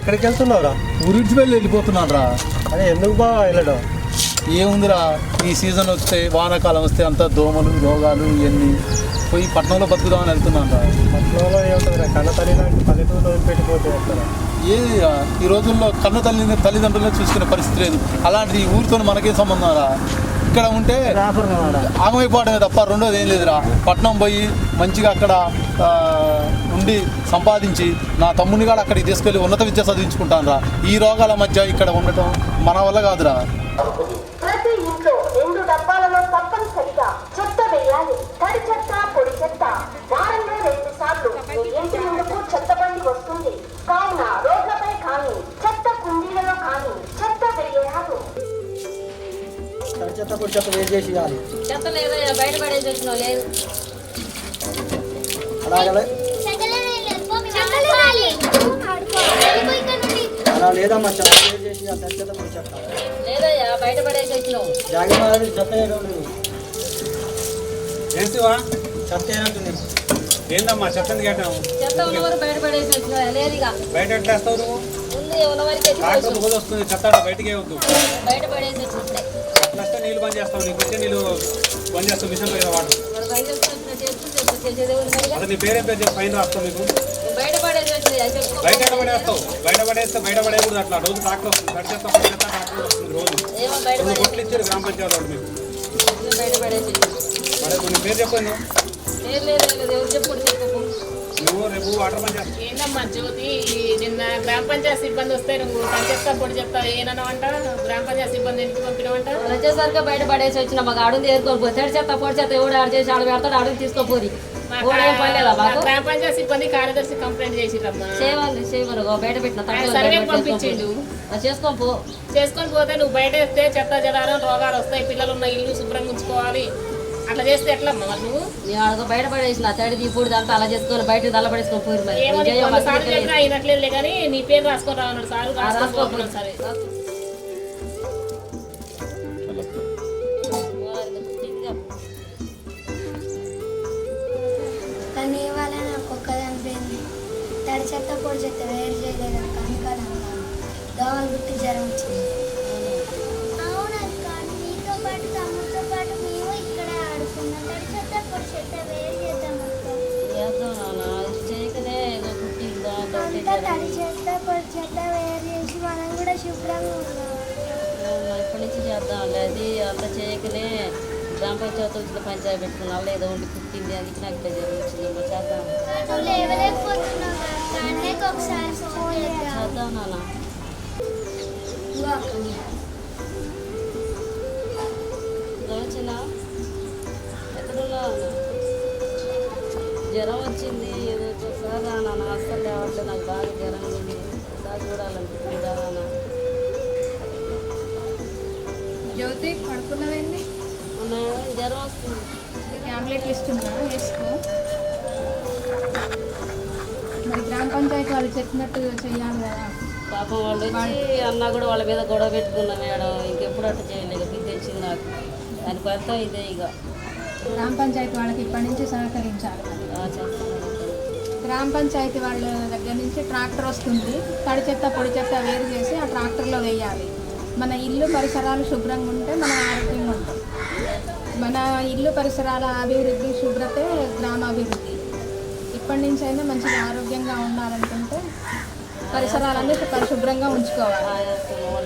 ఎక్కడికి వెళ్తున్నావురా? ఊరించి వెళ్ళి వెళ్ళిపోతున్నాను రా. అదే ఎందుకు బాగా వెళ్ళడం? ఏముందిరా? ఈ సీజన్ వస్తే వానాకాలం వస్తే అంతా దోమలు రోగాలు ఇవన్నీ పోయి పట్టణంలో బతుకుదామని వెళ్తున్నాను రా. పట్నంలో ఏముంటుందిరా? కన్న తల్లి నాకు పల్లెటూరులో పెట్టిపోతే ఎక్కడ ఏ ఈ రోజుల్లో కన్న తల్లిని తల్లిదండ్రులే చూసుకునే పరిస్థితి లేదు. అలాంటి ఊరితో మనకేం సంబంధం రా? ఇక్కడ ఉంటే ఆగమైపోవడమే తప్ప రెండోది ఏం లేదురా. పట్నం పోయి మంచిగా అక్కడ ఉండి సంపాదించి నా తమ్ముని కూడా అక్కడికి తీసుకెళ్ళి ఉన్నత విద్య చదివించుకుంటాను రా ఈ రోగాల మధ్య ఇక్కడ ఉండటం మన వల్ల కాదురా. ప్రతి ఇంట్లో రెండు డబ్బాలలో తప్పనిసరిగా చెత్త వేయాలి. తడి చెత్త పొడి చెత్త వేరు చేసి ఇవ్వాలి. చెత్త లేదయ్యా బయట పడేసి వచ్చినావు లేదు అలాగే అలా లేదమ్మా చెత్త వేరు చేసి ఇవ్వాలి. తడి చెత్త పొడి చెత్త. లేదయ్యా బయట పడేసి వచ్చినావు జాగ్రత్త చెత్త వేయడం ఏంటివా చెత్త వేయనట్టుంది. ఏందమ్మా చెత్తని కట్టాము చెత్త ఉన్నవారు బయట పడేసి లేదు ఇక. బయట ఎట్లా వేస్తావు నువ్వు? ఉంది పోదు వస్తుంది చెత్త బయటికి వద్దు బయట పడేసి వస్తే నీళ్ళు బంద్ చేస్తావు నీకు వచ్చే నీళ్ళు బంద్ చేస్తావు మిషన్ మీద వాడు. అసలు నీ పేరేం పేరు పైన రాస్తావు నువ్వు బయట పడేస్తావు బయట పడేస్తే బయట పడేయకూడదు అట్లా. రోజు ట్రాక్టర్ వస్తుంది కట్ చేస్తాం కట్ చేస్తాం ట్రాక్టర్ వస్తుంది రోజు. రెండు కొట్లు ఇచ్చారు గ్రామ పంచాయతీ వాళ్ళు మీకు. మరి నీ పేరు చెప్పుడు చెప్పు నువ్వు రేపు వాటర్ పని చేస్తావు ఏందమ్మా జ్యోతి నిన్న గ్రామ పంచాయతీ సిబ్బంది వస్తే నువ్వు పని చెప్తా పొడి చెప్తా ఏనన్నావంట? గ్రామ పంచాయతీ సిబ్బంది ఇంటికి పంపినవంట? వచ్చేసరికి బయట పడేసి వచ్చిన మాకు ఆడుంది ఏరుకొని పోయి తడి చెత్త పొడి చెత్త ఎవడు ఆడు చేసి ఆడు పెడతాడు అడుగు తీసుకోపోరి గ్రామ పంచాయతీ సిబ్బంది కార్యదర్శి కంప్లైంట్ చేసిరమ్మా. చేయమని ఓ బయట పెట్టిన పంపించిండు. చేసుకో పో. చేసుకొని పోతే నువ్వు బయట వేస్తే చెత్త జలారం రోగాలు వస్తాయి పిల్లలు ఉన్న ఇల్లు శుభ్రంగా ఉంచుకోవాలి. అట్లా చేస్తే మరి నువ్వు నేను బయట పడేసిన తడి తీపుడు అంతా అలా చేసుకొని బయట దల్ల పడేసుకొని పోయి మరి కానీ నీ పేరు రాసుకొని రావన్నాడు సార్ ఆ, రాసుకొని రాసుకో. పోతున్నాడు సరే. కానీ ఇవాళ నాకు ఒక్కదాని పోయింది తడి చెత్త పొడి చెత్త వేరు చేయలేదు కనుకాలం దోమలు గుట్టి జ్వరం వచ్చింది. చేద్దాం అది అంత చేయకనే గ్రామ పంచాయతీ వచ్చిన పంచాయతీ పెట్టుకున్నా వాళ్ళు ఏదో ఉండి పుట్టింది అందుకే నాకు ఇట్లా జరిగింది చేద్దాం. చేద్దాం. నాన్న జ్వరం వచ్చింది. ఏదో ఒకసారి నాన్న అస్సలు లేవట్లేదు. నాకు బాగా జ్వరం ఉంది. ఒకసారి చూడాలనిపిస్తుందా జ్యోతి పడుకున్నవేంది జ్వరం వస్తుంది ట్యాబ్లెట్లు ఇస్తున్నా వేసుకో. మరి గ్రామ పంచాయతీ వాళ్ళు చెప్పినట్టు చెయ్యాలి కదా. పాపం వాళ్ళు వచ్చి అన్న కూడా వాళ్ళ మీద గొడవ పెట్టుకున్నా మేడం. ఇంకెప్పుడు అట్లా చేయలేదు మీకు తెచ్చింది నాకు. దానికి అర్థం ఇదే ఇక. గ్రామ పంచాయతీ వాళ్ళకి ఇప్పటి నుంచి సహకరించాలి. గ్రామ పంచాయతీ వాళ్ళ దగ్గర నుంచి ట్రాక్టర్ వస్తుంది. తడి చెత్త పొడి చెత్త వేరు చేసి ఆ ట్రాక్టర్లో వేయాలి. మన ఇల్లు పరిసరాలు శుభ్రంగా ఉంటే మనం ఆరోగ్యంగా ఉంటాం మన ఇల్లు పరిసరాల అభివృద్ధి శుభ్రతే గ్రామాభివృద్ధి. ఇప్పటి నుంచి అయినా మంచిగా ఆరోగ్యంగా ఉండాలనుకుంటే పరిసరాలన్నీ పరిశుభ్రంగా ఉంచుకోవాలి.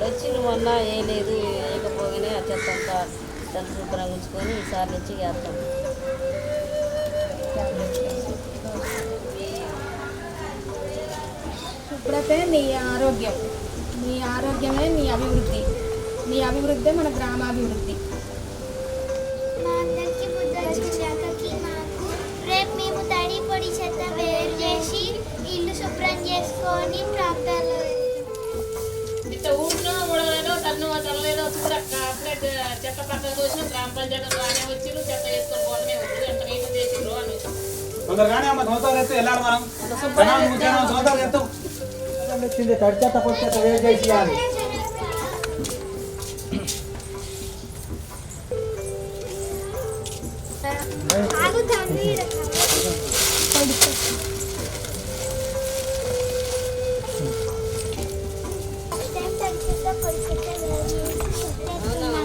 వచ్చి నువ్వు అన్నా ఏ లేదు వేయకపోగానే ఆ చెత్త అంతా దాన్ని శుభ్రంగా ఉంచుకొని ఈసారి నుంచి చేస్తాం. శుభ్రతే నీ ఆరోగ్యం. నీ ఆరోగ్యమే నీ అభివృద్ధి. నీ అభివృద్ధి మన గ్రామాభివృద్ధి. రేపు మేము తడి పొడి చెత్త వేరు చేసి ఇల్లు శుభ్రం చేసుకొని ట్రాక్టర్లో ఇంత ఊరిలో ఊడలేదో తన్ను తనలేదో చూడక్క అప్పుడే చెత్త పక్కన చూసిన గ్రామ పంచాయతీ రానే వచ్చిరు చెత్త వేసుకొని పోతనే వచ్చి ఎంత నీటి చేసిండ్రు అని. తొందరగానే అమ్మ సంవత్సరాలు ఎత్తు వెళ్ళాలి మనం. సంవత్సరాలు ఎత్తు. చెత్త వచ్చింది తడి చెత్త వేరు చేసి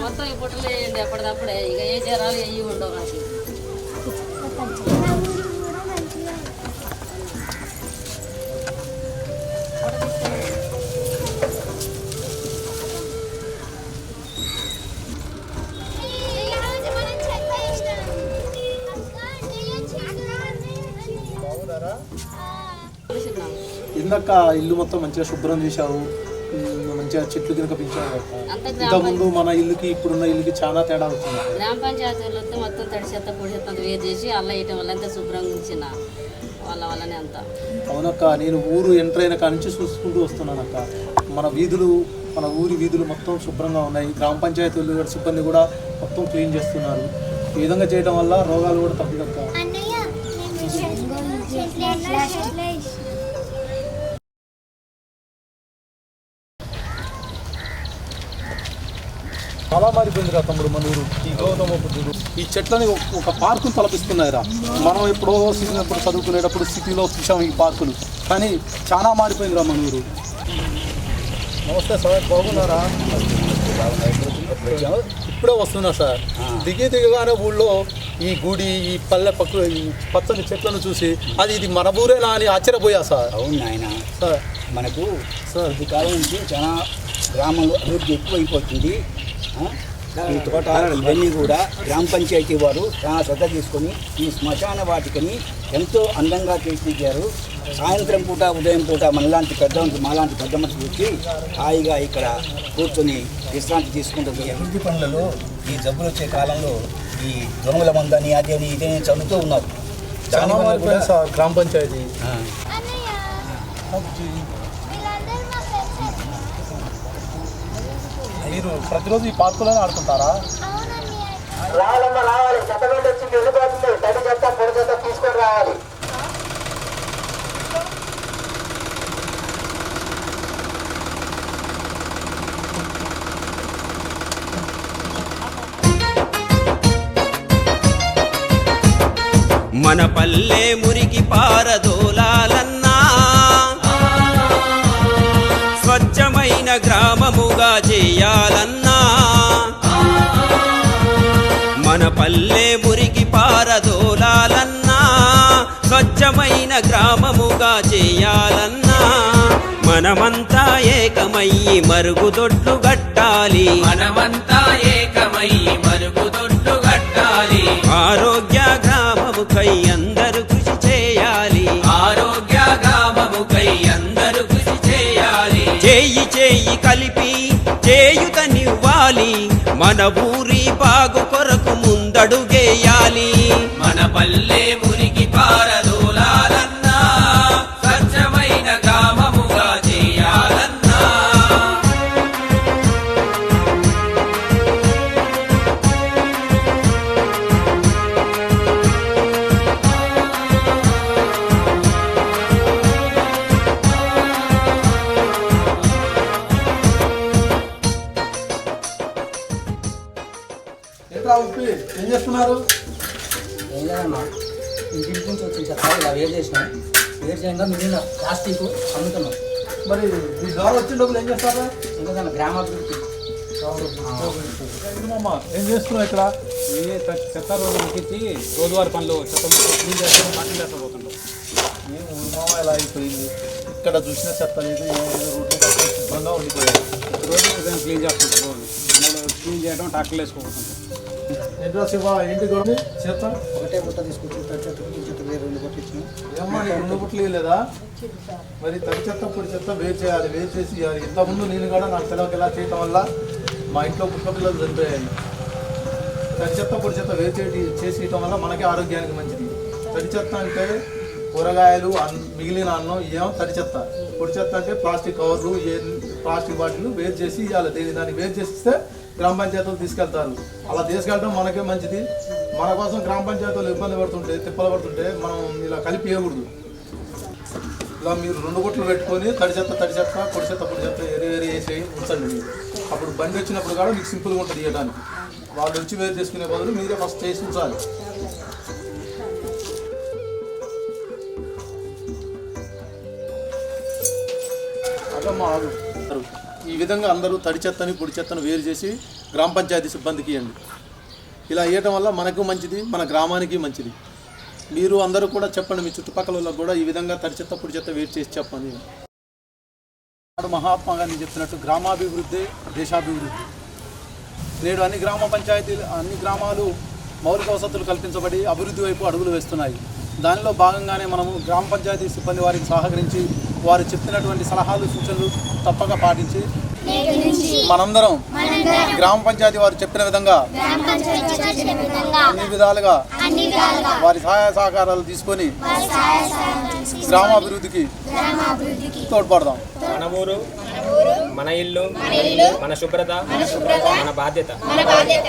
మొత్తం ఈ పుట్టలు వేయండి అప్పటిదప్పుడే. ఇక ఏ చీరాలు ఏ ఉండవు నాకు. ఇందాక ఇల్లు మొత్తం మంచిగా శుభ్రం చేశావు. మంచిగా చెట్లు కనుక పెంచావు ఇంతకుముందు మన ఇల్లుకి ఇప్పుడున్న ఇల్లుకి చాలా తేడా వచ్చింది. గ్రామ పంచాయతీలతో మొత్తం తడి చెత్త పొడి చెత్త వేరు చేసి అల్ల వేయటం వల్ల అంతా శుభ్రంగా ఉంచిన వాళ్ళ వల్లనే అంతా. అవునక్క నేను ఊరు ఎంటర్ అయిన కాడ నుంచి చూసుకుంటూ వస్తున్నానక్క. మన వీధులు మన ఊరి వీధులు మొత్తం శుభ్రంగా ఉన్నాయి. గ్రామ పంచాయతీలు కూడా సిబ్బంది కూడా మొత్తం క్లీన్ చేస్తున్నారు. ఈ విధంగా చేయడం వల్ల రోగాలు కూడా తప్పదక్క చాలా మారిపోయింది రా తమ్ముడు మన ఊరు. ఈ గౌతమ బుద్ధుడు. ఈ చెట్లని ఒక- పార్కును తలపిస్తున్నాయి రా మనం ఎప్పుడో చిన్నప్పుడు చదువుకునేటప్పుడు సిటీలో చూసాం ఈ పార్కులు. కానీ చాలా మారిపోయింది రా మన ఊరు. నమస్తే సార్ బాగున్నారా? ఇప్పుడే వస్తున్నా సార్. దిగి దిగగానే ఊళ్ళో ఈ గుడి ఈ పల్లె పక్కన ఈ పచ్చని చెట్లను చూసి అది ఇది మన ఊరేనా అని ఆశ్చర్యపోయా సార్. అవును నాయన. సార్. మనకు సార్. ఈ కాలం నుంచి చాలా గ్రామంలో అభివృద్ధి ఎక్కువైపోతుంది? ఈ తోట ఇవన్నీ కూడా గ్రామ పంచాయతీ వారు చాలా శ్రద్ధ తీసుకొని ఈ శ్మశాన వాటికని ఎంతో అందంగా తీర్చిదిద్దారు. సాయంత్రం పూట ఉదయం పూట మనలాంటి పెద్ద మాలాంటి పెద్ద మనుషులు వచ్చి హాయిగా ఇక్కడ కూర్చొని విశ్రాంతి తీసుకుంటుంది ఈ అభివృద్ధి పనులలో ఈ జబ్బులు వచ్చే కాలంలో ఈ దొంగల మందని అదే అని ఇదే చదువుతూ ఉన్నారు. చాలా గ్రామ పంచాయతీ ఆ. అన్నయ్య వీళ్ళందరూ మా ఫ్రెండ్స్ మీరు ప్రతిరోజు ఈ పార్కులోనే ఆడుకుంటారా? అవునన్నయ్య రావాలమ్మా రావాలి. చెత్త బండి వచ్చి వెళ్ళిపోతుంది. తడి చెత్త పొడి చెత్త తీసుకొని రావాలి. మన పల్లె మురికి పారదోలాలన్నా స్వచ్ఛమైన గ్రామముగా చేయాలన్నా పల్లె మురికి పారదోలాలన్నా స్వచ్ఛమైన గ్రామముగా చేయాలన్నా మనమంతా ఏకమయ్యి మరుగుదొడ్లు గట్టాలి మనమంతా ఏకమయ్యి మరుగుదొడ్లు గట్టాలి ఆరోగ్య గ్రామముకై అందరూ కృషి చేయాలి. ఆరోగ్య గ్రామముకై అందరూ కృషి చేయాలి. చేయి చేయి కలిపి చేయుతనివ్వాలి. మన ఊరి బాగు ముందడుగేయాలి మన పల్లె ఏంట్రా ఉప్పి ఏం చేస్తున్నారు? ఏం లేదమ్మా ఇంటి నుంచి వచ్చిన చెత్త ఇలా వేరు చేసినాం. వేరు చేయంగా మిగిలిన ప్లాస్టిక్ అమ్ముతున్నాం. మరి మీ ద్వారా వచ్చిన డబ్బులు ఏం చేస్తారా? ఇంకా గ్రామాభివృద్ధి అమ్మా ఏం చేస్తున్నావు ఇక్కడ? ఈ చెత్త- రోడ్డు ముట్టించి రోజువారి పనులు చెత్త క్లీన్ చేస్తాం మట్టి చేస్తపోతుంటాం ఏం ఊరుమామ ఇలా అయిపోయింది? ఇక్కడ చూసిన చెత్త లేదు రోడ్లు శుభ్రంగా ఉండిపోయాయి రోజు క్లీన్ చేస్తుంటాం రోజు క్లీన్ చేయడం ట్రాక్టర్లు వేసుకోపోతుంటాం శివ ఏంటి గొడవ చెత్త ఒకటే బుట్ట తీసుకొచ్చి తడి చెత్త చెత్త వేరు రెండు ఏమ్మా నీకు రెండు లేదా మరి తడి చెత్త పొడి చెత్త వేరు చేయాలి వేరు చేసి ఇవ్వాలి. ఇంతకుముందు నేను కూడా నాకు తెలవక ఇలా చేయటం వల్ల మా ఇంట్లో కుక్క పిల్లలు చనిపోయాయి తడి చెత్త పొడి చెత్త వేరు చేసి చేసి ఇవ్వటం వల్ల మనకే ఆరోగ్యానికి మంచిది. తడి చెత్త అంటే కూరగాయలు మిగిలిన అన్నం ఏమో తడి చెత్త. పొడి చెత్త అంటే ప్లాస్టిక్ కవర్లు ఏ ప్లాస్టిక్ బాటిల్ వేరు చేసి ఇవ్వాలి. దీన్ని దాన్ని వేరు చేసి ఇస్తే గ్రామ పంచాయతీలు తీసుకెళ్తారు. అలా తీసుకెళ్ళడం మనకే మంచిది. మన కోసం గ్రామ పంచాయతీలు ఇబ్బంది పడుతుంటే తిప్పలు పడుతుంటే మనం ఇలా కలిపి ఇవ్వకూడదు ఇలా మీరు రెండు గుట్లు పెట్టుకొని తడి చెత్త తడి చెత్త పొడి చెత్త పొడి చెత్త ఏరి ఏరి వేసి ఉంచండి మీరు. అప్పుడు బండి వచ్చినప్పుడు కూడా మీకు సింపుల్గా ఉంటుంది ఇవ్వడానికి వాళ్ళు వచ్చి వేరు చేసుకునే బదులు మీరే ఫస్ట్ చేసి ఉంచాలి. అదమ్మా ఆగు ఈ విధంగా అందరూ తడి చెత్తని పొడి చెత్తను వేరు చేసి గ్రామ పంచాయతీ సిబ్బందికి ఇవ్వండి. ఇలా ఇవ్వటం వల్ల మనకు మంచిది మన గ్రామానికి మంచిది. మీరు అందరూ కూడా చెప్పండి మీ చుట్టుపక్కల వాళ్ళకు కూడా ఈ విధంగా తడి చెత్త పొడి చెత్త వేరు చేసి చెప్పండి. మహాత్మా గాంధీ చెప్పినట్టు గ్రామాభివృద్ధి దేశాభివృద్ధి. నేడు అన్ని గ్రామ పంచాయతీలు అన్ని గ్రామాలు మౌలిక వసతులు కల్పించబడి అభివృద్ధి వైపు అడుగులు వేస్తున్నాయి. దానిలో భాగంగానే మనము గ్రామ పంచాయతీ సిబ్బంది వారికి సహకరించి వారు చెప్పినటువంటి సలహాలు సూచనలు తప్పక పాటించి మనందరం గ్రామ పంచాయతీ వారు చెప్పిన విధంగా అన్ని విధాలుగా వారి సహాయ సహకారాలు తీసుకొని గ్రామాభివృద్ధికి తోడ్పడదాం. మన ఊరు మన ఇల్లు మన శుభ్రత మన బాధ్యత. మన బాధ్యత.